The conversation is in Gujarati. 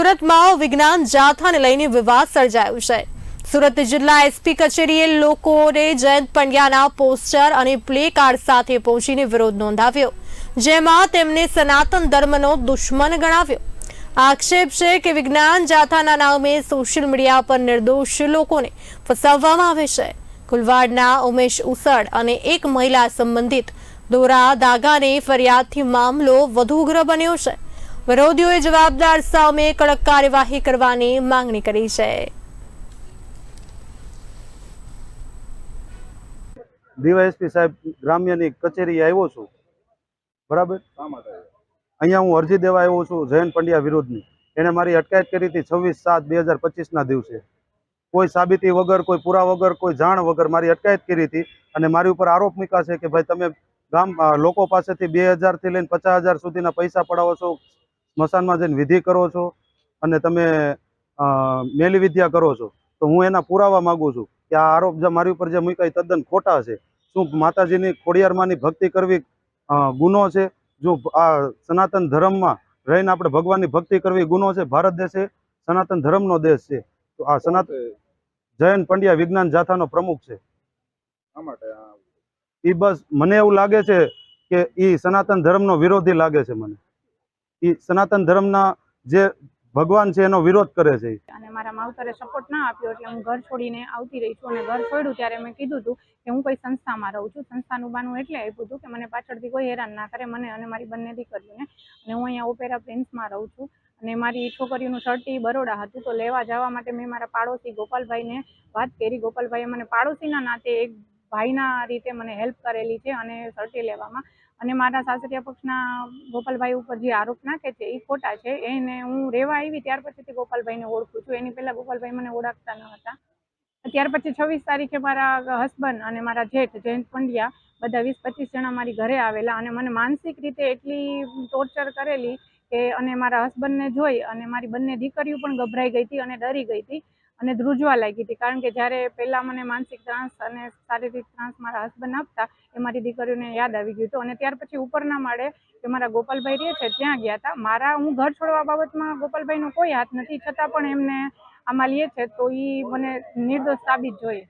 સુરતમાં વિજ્ઞાન જાથાને લઈને વિવાદ સર્જાયો છે. સુરત જિલ્લા એસપી કચેરીએ લોકોને જયંત પંડ્યાના પોસ્ટર અને પ્લે કાર્ડ સાથે પહોંચીને વિરોધ નોંધાવ્યો, જેમાં તેમને સનાતન ધર્મનો દુશ્મન ગણાવ્યો. આક્ષેપ છે કે વિજ્ઞાન જાથાના નામે સોશિયલ મીડિયા પર નિર્દોષ લોકોને ફસાવવામાં આવે છે. કુલવાડના ઉમેશ ઉસળ અને એક મહિલા સંબંધિત દોરા દાગાની ફરિયાદથી મામલો વધુ ઉગ્ર બન્યો છે. વિરોધીઓએ જવાબદાર સામે કડક કાર્યવાહી કરવાની માંગણી કરી છે. ડીવાયએસપી સાહેબ ગ્રામ્યની કચેરી આવ્યો છું. બરાબર? અહીંયા હું અરજી દેવા આવ્યો છું જયંત પંડ્યા વિરુદ્ધની. એને મારી અટકાયત કરી હતી છવ્વીસ સાત બે હજાર પચીસના દિવસે. કોઈ સાબિતી વગર, કોઈ પુરા વગર, કોઈ જાણ વગર મારી અટકાયત કરી હતી અને મારી ઉપર આરોપ મૂક્યા છે કે ભાઈ તમે ગામ લોકો પાસેથી બે હજારથી લઈને પચાસ હજાર સુધીના પૈસા પડાવો છો સ્મશાનમાં જઈને વિધિ કરો છો અને તમે મેલી વિદ્યા કરો છો તો હું એના પુરાવા માગું છું કે આ આરોપ જે મારી ઉપર જે મૂકાય તદ્દન ખોટા છે. શું માતાજીની ખોડિયારમાંની ભક્તિ કરવી ગુનો છે? જો આ સનાતન ધર્મમાં રહીને આપણે ભગવાનની ભક્તિ કરવી ગુનો છે? ભારત દેશ એ સનાતન ધર્મનો દેશ છે. તો આ સનાતન જયંત પંડ્યા વિજ્ઞાન જાથાનો પ્રમુખ છે. એ બસ મને એવું લાગે છે કે એ સનાતન ધર્મનો વિરોધી લાગે છે મને. એ સનાતન ધર્મના જે ભગવાન છે એનો વિરોધ કરે છે. અને મારા માવતરે સપોર્ટ ના આપ્યો એટલે હું ઘર છોડીને આવતી રહી છું અને ઘર છોડ્યું ત્યારે મેં કીધું હતું કે હું કોઈ સંસ્થામાં રહું છું. સંસ્થાનું બાનું એટલે આપ્યું હતું કે મને પાછળથી કોઈ હેરાન ના કરે, મને અને મારી બંને દીકરીઓને. અને હું અહીંયા ઓપેરા પ્રિન્સમાં રહું છું. અને મારી છોકરીઓનું સર્ટી બરોડા હતું તો લેવા જવા માટે મેં મારા પાડોશી ગોપાલભાઈને વાત કરી. ગોપાલભાઈએ મને પાડોશીના નાતે એક ભાઈના રીતે મને હેલ્પ કરેલી છે અને સર્ટી લેવામાં. અને મારા સાસરિયા પક્ષના ગોપાલભાઈ ઉપર જે આરોપ નાખે છે, એ ખોટા છે. એને હું રહેવા આવી ત્યાર પછીથી ગોપાલભાઈને ઓળખું છું. એની પહેલાં ગોપાલભાઈ મને ઓળખતા ન હતા. ત્યાર પછી છવ્વીસ તારીખે મારા હસબન્ડ અને મારા જેઠ, જયંત પંડ્યા, બધા વીસ પચીસ જણા મારી ઘરે આવેલા અને મને માનસિક રીતે એટલી ટોર્ચર કરેલી કે અને મારા હસબન્ડને જોઈ અને મારી બંને દીકરીઓ પણ ગભરાઈ ગઈ હતી અને ડરી ગઈ હતી. અને ધ્રુજવા લાગી હતી. કારણ કે જ્યારે પહેલાં મને માનસિક ત્રાસ અને શારીરિક ત્રાસ મારા હસબન્ડ આપતા, એ મારી દીકરીઓને યાદ આવી ગયું હતું. અને ત્યાર પછી ઉપરના માળે કે મારા ગોપાલભાઈ રહે છે, ત્યાં ગયા હતા. મારા, હું ઘર છોડવા બાબતમાં ગોપાલભાઈનો કોઈ હાથ નથી. છતાં પણ એમને આમાં લે છે, તો એ મને નિર્દોષ સાબિત જોઈએ